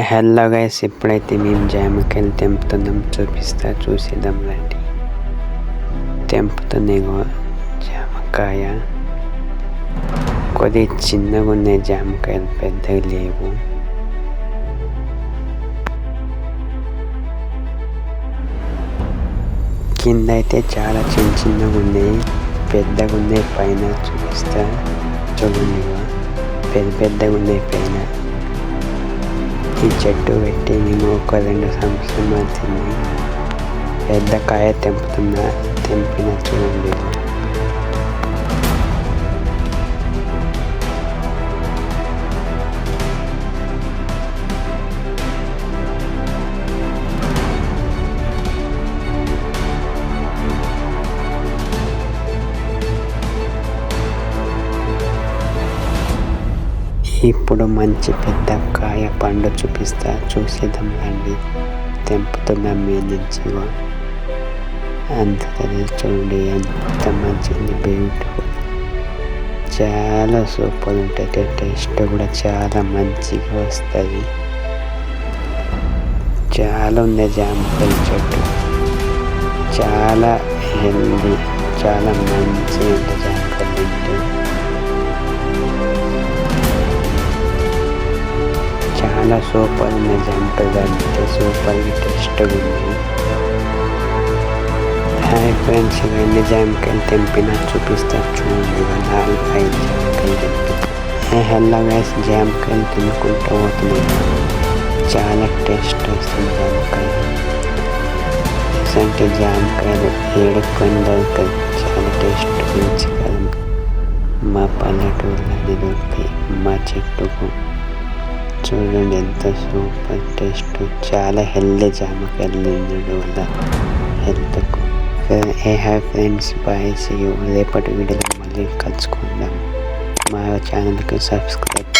Hello guys ఎప్పుడైతే మేము జామకాయలు తెంపుతున్నాం. చూపిస్తా చూసేద్దాం రండి. తెంపుతున్నాయి జామకాయ. కొద్ది చిన్నగా ఉన్నాయి జామకాయలు పెద్దగా లేవు. కింద అయితే చాలా చిన్న చిన్నగా ఉన్నాయి. పెద్దగా ఉన్నాయి పైన చూపిస్తా. చూడండి పెద్ద పెద్దగా ఉన్నాయి పైన. ఈ చెట్టు పెట్టి మేము ఒక రెండు సంవత్సరం అవుతుంది పెద్ద కాయ తెంపుతున్నా తెంపిన చూడండి ఇప్పుడు మంచి పెద్ద కాయ పండు చూపిస్తా చూసేద్దాం రండి. తెంపుతున్నాం మీ నుంచి అంత చూడండి ఎంత మంచిది బ్యూటిఫుల్ చాలా సూపర్ ఉంటుంది టేస్ట్ కూడా చాలా మంచిగా వస్తుంది. చాలా ఉంది జామకాయ చెట్టు. చాలా హెల్దీ చాలా మంచిగా ఉంటుంది జామకాయలు చాలా సూపర్ ఉంది జంటగా అంటే సూపర్గా టేస్ట్గా ఉంది హాయ్ ఫ్రెండ్స్ ఇవన్నీ జామకాయలు తెంపిన చూపిస్తా చూడండి ఇవాళ నాలుగు ఐదు జామకాయలు తెంపి హెల్లా వేసి జామకాయలు తినుకుంటూ పోతున్నాయి చాలా టేస్ట్ వస్తుంది జామకాయ అంటే జామకాయలు ఏడుకొని దొరుకుతాయి చాలా టేస్ట్ మంచిగా మా పల్లెటూరులో దొరుకుతాయి మా చెట్టుకు చూడండి ఎంత సూపర్ టేస్ట్. చాలా హెల్దీ జామకాయలు తినడం వల్ల హెల్త్కు. A have friends bye see రేపటి వీడియోలో మళ్ళీ కలుసుకుందాం. మా ఛానల్కి సబ్స్క్రైబ్